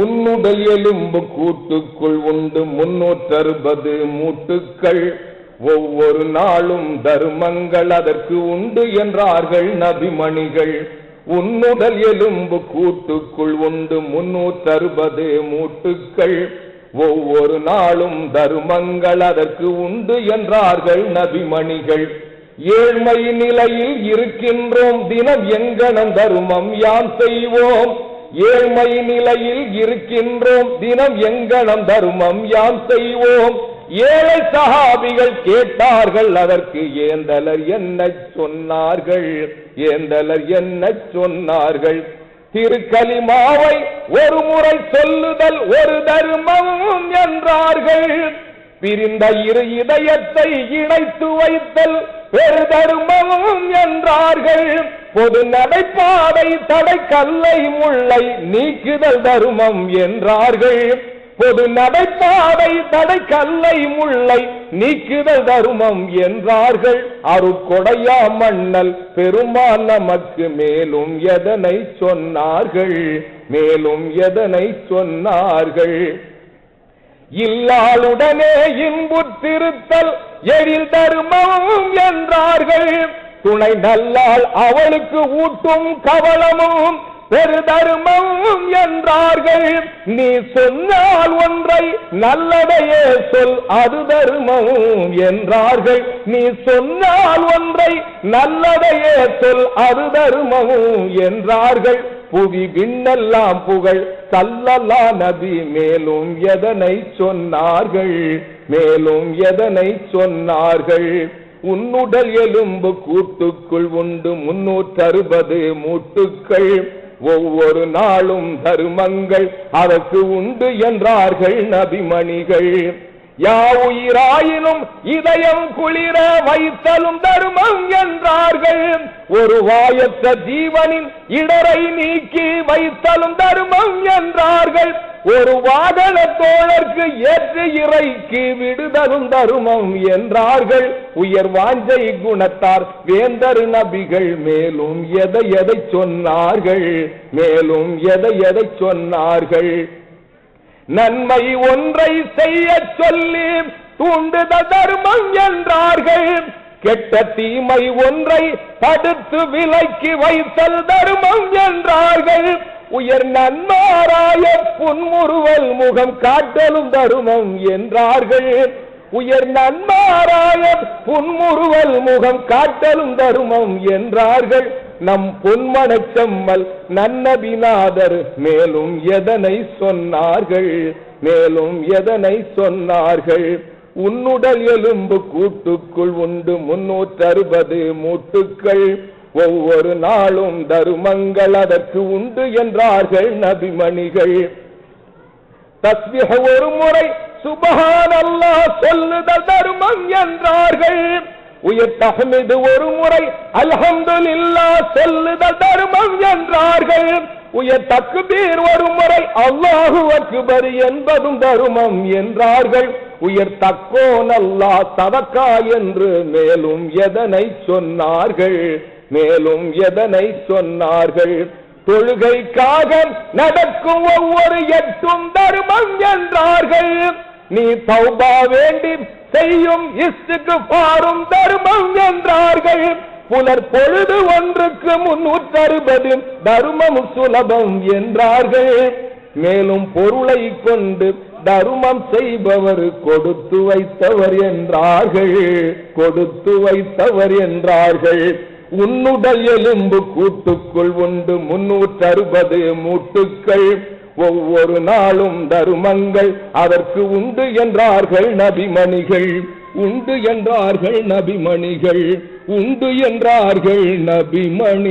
உன்னுடல் எலும்பு கூட்டுக்குள் உண்டு முன்னூற்றறுபது மூட்டுக்கள். ஒவ்வொரு நாளும் தர்மங்கள் அதற்கு உண்டு என்றார்கள் நபிமணிகள். உன்னுடல் எலும்பு கூட்டுக்குள் உண்டு முன்னூற்றறுபது மூட்டுக்கள். ஒவ்வொரு நாளும் தர்மங்கள் அதற்கு உண்டு என்றார்கள் நபிமணிகள். ஏழ்மை நிலையில் இருக்கின்றோம் தினம் எங்கனம் தருமம் யாம் செய்வோம். ஏழ்மை நிலையில் இருக்கின்றோம். தினம் எங்கனம் தருமம் யாம் செய்வோம். ஏழை சகாபிகள் கேட்டார்கள் அதற்கு ஏந்தலர் என்ன சொன்னார்கள்? ஏந்தலர் என்ன சொன்னார்கள்? திருக்கலிமாவை ஒரு முறை சொல்லுதல் ஒரு தர்மம் என்றார்கள். பிரிந்த இரு இதயத்தை இணைத்து வைத்தல் பெரு தர்மம் என்றார்கள். பொது நடைபாதை கல்லை முல்லை நீக்குதல் தர்மம் என்றார்கள். பொது நடைபாதை கல்லை முல்லை நீக்குதல் தருமம் என்றார்கள். அருக்கொடையா மன்னல் பெருமான் நமக்கு மேலும் எதனை சொன்னார்கள்? மேலும் எதனை சொன்னார்கள்? இல்லாளுடனே இன்புத்திருத்தல் எழில் தருமம் என்றார்கள். துணை நல்லால் அவளுக்கு ஊட்டும் கவலமும் பெருதர்மம் என்றார்கள். நீ சொன்னால் ஒன்றை நல்லதையே சொல் அது தர்மம் என்றார்கள். நீ சொன்னால் ஒன்றை நல்லதையே சொல் அது தர்மம் என்றார்கள். புவி விண்ணெல்லாம் புகழ். சல்லல்லா நபி மேலும் எதனை சொன்னார்கள்? மேலும் எதனை சொன்னார்கள்? உன்னுடல் எலும்பு கூட்டுக்குள் உண்டு முன்னூற்றறுபது மூட்டுக்கள். ஒவ்வொரு நாளும் தருமங்கள் அதற்கு உண்டு என்றார்கள் நபிமணிகள். யா உயிராயினும் இதயம் குளிர வைத்தலும் தர்மம் என்றார்கள். ஒரு வாயத்த ஜீவனின் இடரை நீக்கி வைத்தலும் தர்மம் என்றார்கள். ஒரு வாகன தோழர்க்கு ஏற்று இறைக்கு விடுதலும் தருமம் என்றார்கள். உயர் வாஞ்சை குணத்தார் வேந்தர் நபிகள் மேலும் எதை எதை சொன்னார்கள்? மேலும் எதை எதை சொன்னார்கள்? நன்மை ஒன்றை செய்ய சொல்லி தூண்டுத தர்மம் என்றார்கள். கெட்ட தீமை ஒன்றை தடுத்து விலக்கி வைத்தல் தர்மம் என்றார்கள். உயர் நன்மாராய புன்முறுவல் முகம் காட்டலும் தருமம் என்றார்கள். உயர் நன்மாராய புன்முறுவல் முகம் காட்டலும் தருமம் என்றார்கள். நம் பொன்மனச் செம்மல் நன்னபிநாதர் மேலும் எதனை சொன்னார்கள்? மேலும் எதனை சொன்னார்கள்? உன்னுடல் எலும்பு கூட்டுக்குள் உண்டு முன்னூற்றறுபது மூட்டுக்கள். ஒவ்வொரு நாளும் தருமங்கள் அதற்கு உண்டு என்றார்கள் நபிமணிகள். தஸ்மிக ஒரு முறை சுபகான் அல்லா சொல்லுதல் தருமம் என்றார்கள். உயர் தஹ்மிது ஒரு முறை. அல்ஹம்துலில்லா சொல்லுதல் தர்மம் என்றார்கள். உயர் தக்பீர் ஒரு முறை. அல்லாஹு அக்பர் என்பதும் தருமம் என்றார்கள். உயர் தக்கோன் அல்லாஹ் தவக்கா என்று மேலும் எதனை சொன்னார்கள்? மேலும் எதனை சொன்னார்கள்? தொழுகைக்காக நடக்கும் ஒவ்வொரு எட்டும் தருமம் என்றார்கள். நீ தௌபா வேண்டி செய்யும் இஷ்டுக்கு பாரும் தர்மம் என்றார்கள். புலர் பொழுது ஒன்றுக்கு முன்னூற்றறுபது தர்மம் சுலபம் என்றார்கள். மேலும் பொருளை கொண்டு தர்மம் செய்பவர் கொடுத்து வைத்தவர் என்றார்கள். கொடுத்து வைத்தவர் என்றார்கள். உன்னுடைய எலும்பு கூட்டுக்குள் உண்டு முன்னூற்றறுபது மூட்டுக்கள். ஒவ்வொரு நாளும் தருமங்கள் அதற்கு உண்டு என்றார்கள் நபிமணிகள். உண்டு என்றார்கள் நபிமணிகள். உண்டு என்றார்கள் நபிமணிகள்.